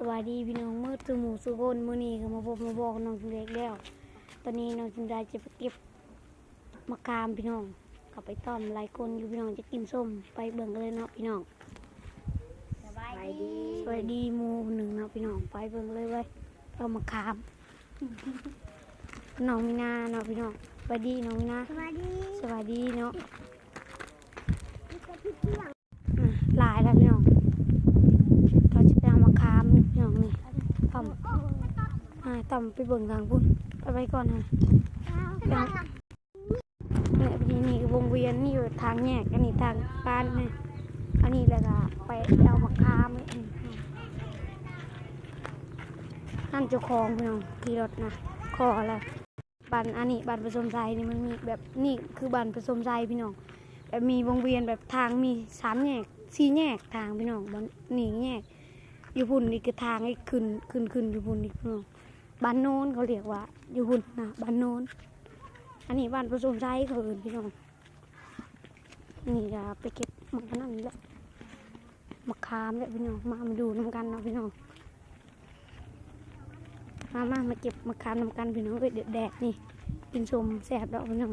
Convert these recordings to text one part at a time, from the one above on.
สวัสดีพี่น้องมืดสมูสุกนมื้อนี้ก็มาพบมาบอกน้องจิงเล็กแล้ว ตอนนี้น้องจิงได้จะไปเก็บมะขามพี่น้องกลับไปต้อมหลายคนอยู่พี่น้องจะกินส้มไปเบิ่งกันเลยเนาะพี่น้องสบายดีสวัสดีหมูหนึ่งเนาะพี่น้องไปเบิ่งเลยเว้ยเอามะขามน้องมีนาเนาะพี่น้องสวัสดีน้องมีนาสวัสดีสวัสดีเนาะนี่ก็พี่เที่ยงอะหลายแล้วพี่น้องเราจะไปเอามะขามนี่พี่น้องนี่ต้อม โอ้โห อ่า ต้อมไปเบิ่งทางพุ่นไปไปก่อนนะเนี่ยนี่นี่วงเวียนนี่อยู่ทางแยกอันนี้ทางบ้านนี่อันนี้แล้วก็ไปเอามะขามนี่นั่นเจ้าของพี่น้องขี่รถนะขออะไรบันอันนี้บันผสมใจนี่มันมีแบบนี่คือบันผสมใจพี่น้องแบบมีวงเวียนแบบทางมีสามแยกสี่แยกทางพี่น้องบันนี่แยกอยู่พุ่นนี่คือทางให้ขึ้นขึ้นขึ้นอยู่พุ่นนี่พี่น้อง บ้านโน้นเขาเรียกว่า อยู่พุ่นนะบ้านโน้น อันนี้บ้านผสมใจเขาเอินพี่น้องนี่จะไปเก็บมังกันนั่แหละมะขามแหละพี่น้องมามาดูน้ำกันนะพี่น้องมามามาเก็บมะขามน้ำกันพี่น้องเอ้ยเด็ดแดดนี่กินชมแสบแล้วพี่น้อง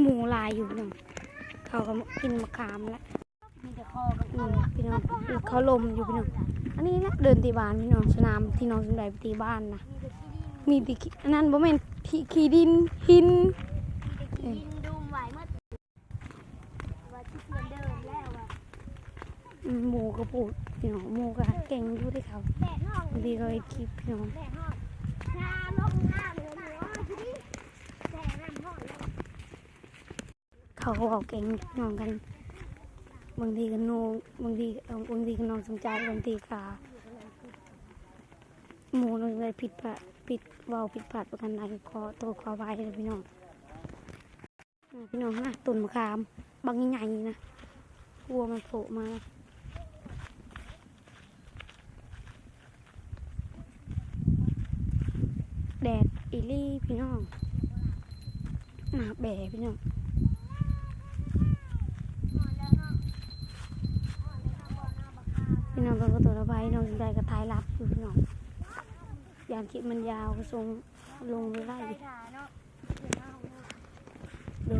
หมูลายอยู่พี่น้องเขาก็กินมะขามแล้วมีแต่คอกับพี่น้องเขาลมอยู่พี่น้อง นนี้นะเดินตีบ้านพี่น้องสนามที่น้องสมได้ไปตีบ้านนะมีแตีอันนั้นบ่แม่นที่ขี้ดินหินกินดูไหวเมื่อว่าที่เพื่อนเดินแล้วอะอืมหมูก็ปูดพี่น้องหมูก็เก่งอยู่ที่เขาแดดห้องบางทีก็ไอ้คลิปพี่น้องแดดห้องชาลงหน้าเลยหัวทีนี้แดดน้ำห้องเลยเขาก็เอาเก่งพี่น้องกัน บางทีก็โนบางทีบางทีก็นอนสนใจบางทีก็หมูนเลยผิดพลาดผิดเว้าผิดพลาดประกันใดขอตัวขอไว้เลยพี่น้องพี่น้องนะต้นมะขามบางใหญ่ๆนะวัวมันโผล่มาแดดอีลี่พี่น้องหนาแบ่พี่น้องเป็ายน้องสนใจกระทายรับอยู่พี่น้องอยางคิดมันยาวก็ทรงลงไม่ได้ไปอยู่ถ่า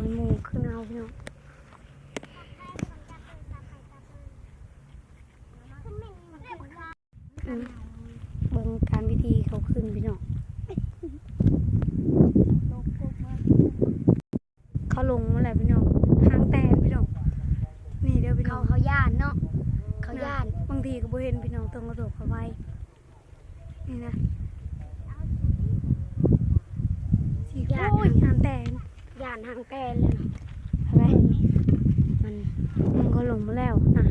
ยมูขึ้นเอาพี่น้องอืมเบิ่งการวิธีเขาขึ้นพี่น้องเขาลงเมื่อไหร่พี่น้องหางแตนพี่น้องนี่เดี๋ยวพี่น้ เขา อง เขาย่านเนาะเขาย่าน บางทีก็บ่เห็นพี่น้องต้องกระโดดเข้าไปนี่นะสีโอ้ยหางแตนย่านทางแกนเลยเนาะเห็นไหมมันมันก็ลงมาแล้วนะ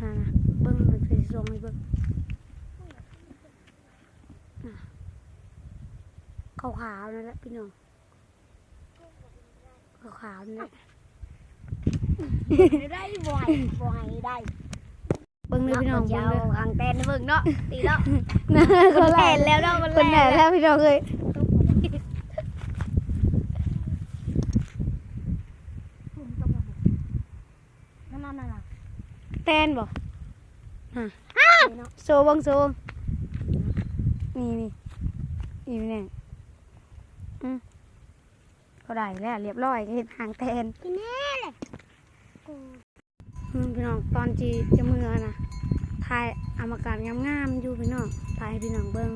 ฮะนะเบิ้งมันคือทรงให้เบิ้งน่ะขาวๆนั่นแหละพี่น้องขาวๆนั่นแหละได้บ่อยบ่อยได้เบิ้งเลยพี่น้องเจ้าเบิ้งเลยทางแกนเบิ่งเนาะตีเนาะนะคนแหแหลนแล้วเนาะมันคนแหนแล้วพี่น้องเลยนั่นนั่นน่ะแตนบ่ฮะเนาะโซเบังโซนี่นี่นี่นี่อืมก็ได้แล้วเรียบร้อยก็เห็นหางแตน กินแน่เลยอืม พี่น้องตอนจีจะมือนะถ่ายอามากาศงามๆอยู่พี่น้องถ่ายให้พี่น้องเบิ้ง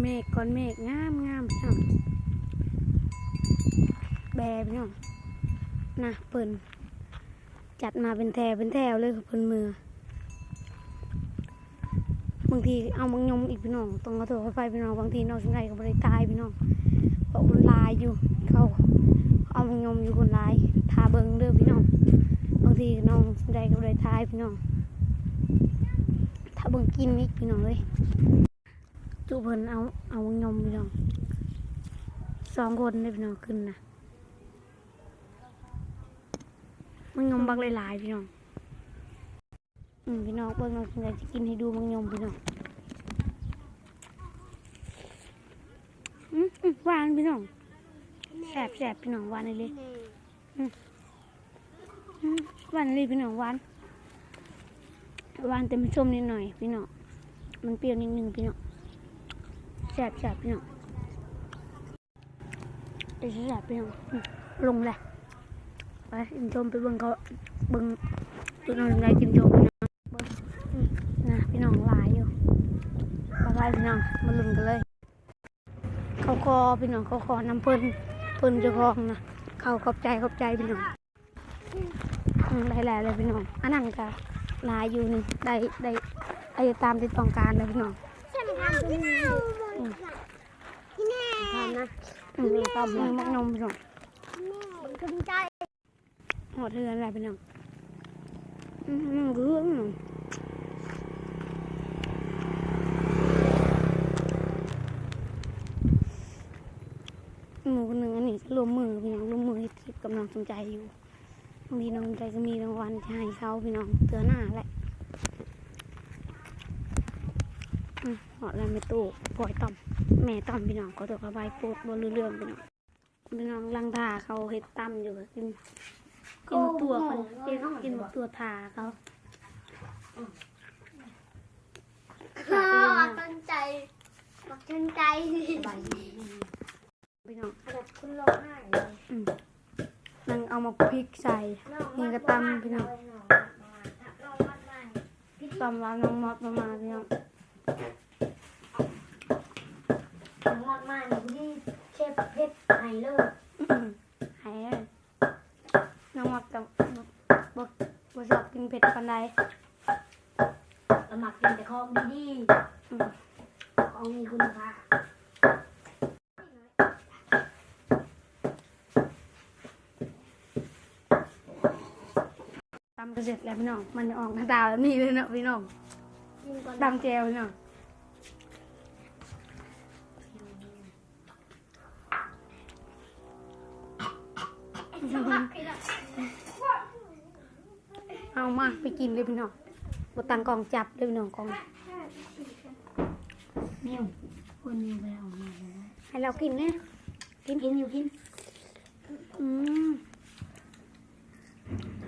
เมฆก้อนเมฆงามงามพี่น้องแบพี่น้องนะเปิ่นจัดมาเป็นแถวเป็นแถวเลยกับเพิ่นมือบางทีเอามังยมอีกพี่น้องต้องเอาโถไฟพี่น้องบางทีนอกสงไงก็บริตายพี่น้องเพราะมันลายอยู่เขา เอามังยมอยู่คนลายทาเบิงเด้อพี่น้องบางทีน้องสนใจก็เลยทายพี่น้องถ้าเบิงกินนิดพี่น้องเลยจูเพิ่นเอาเอามังยมพี่น้องสองคนเลยพี่น้องขึ้นนะมังยมบักหลายๆพี่น้องอืมพี่น้องเบิ่งน้องสนใจจะกินให้ดูมังยมพี่น้องอืมอืมหวานพี่น้อง แสบแสบพี่น้องหวานเลยเลยนี่อืมหวานเลยพี่น้องหวานหวานแต่มันส้มนิดหน่อยพี่น้องมันเปรี้ยวนิดนึงพี่น้องแซ่บแซ่บพี่น้องเดี๋ยวแซ่บพี่น้องอืมลงเลยไปกินชมไปเบิ่งเขาเบิ่งตัวน้องยังไงกินชมพี่น้องเบิ่งอืมนะพี่น้องหลายอยู่มาไปพี่น้องมาลุ้นกันเลยเขาคอพี่น้องเขาคอน้ำเพิ่นเพิ่นเจะคลองนะเขาขอบใจขอบใจพี่น้องอืมหลายๆเลยพี่น้องอันนั้นก็หลายอยู่นี่ได้ได้ไอ้ตามที่ต้องการเลยพี่น้องใช่ไหมคะคุณแม่ที่แม่ทำนะอืมมีต้มมีมักนมพี่น้องแม่คุณใจหอดเทือนอะไรพี่น้องอืมมันเรื่อง พี่น้องหมูคนหนึ่งอันนี้รวมมือพี่น้องรวมมือให้ทิพย์กับน้องสนใจอยู่บางทีน้องใจก็มีรางวัลจะให้เขาพี่น้องเตือนหน้าแหละอืมหอดอะไรไม่ตู้ปล่อยต่อมแม่ต่อมพี่น้องเขาตัวกระบายปูดบนเรื่องพี่น้องพี่น้องลังทาเขาเฮ็ดตั้มอยู่กินกินตัวคนกินกินตัวทาเขาก็ตั้งใจบอกตั้งใจ พี่น้องแบบคุณร้องไห้เลยอืมนั่งเอามาพริกใส่ นี่ก็ตำพี่น้องตำร้านน้องมอดประมาณพี่น้องมอดมานี่เชฟเพชรไฮเลอร์อืมหายเลยน้องมอดกับบกบชอบกินเผ็ดปันใดสมัครกินแต่ของดีอืมๆของมีคุณภาพ ก็เสร็จแล้วพี่น้อง มันจะออกหน้าตาแบบนี้เลยเนาะพี่น้องกินก่อนตำแจวพี่น้องเอามาไปกินเลยพี่น้องบตังกองจับเลยพี่น้องกองนิ้วคุณนิ้วไปเอามาให้เรากินเนี่ยกินกินอยู่กินอืม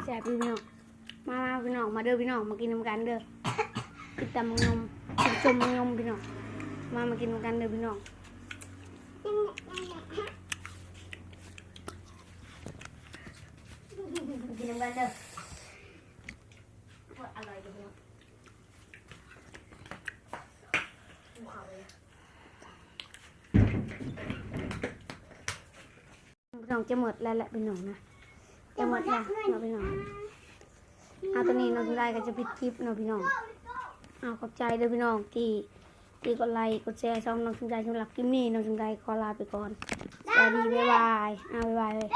แซ่บพี่น้อง มามาพี่น้องมาเด้อพี่น้องมากินน้ำกันเด้อกินตำมังนมกินจมมังนมพี่น้องมามากินน้ำกันเด้อพี่น้องกินน้ำกันเด้ออร่อยดีเนาะพี่น้องจะหมดแล้วแหละพี่น้องนะจะหมดแล้วเนาะพี่น้อง เอาตอนนี้น้องได้ก็จะปิดคลิปเนาะพี่น้องเอาขอบใจเด้อพี่น้องที่ที่กดไลค์กดแชร์ช่องน้องสนใจสำหรับคลิปนี้น้องสนใจขอลาไปก่อนสวัสดีบ๊ายบายเอาบ๊ายบายเลย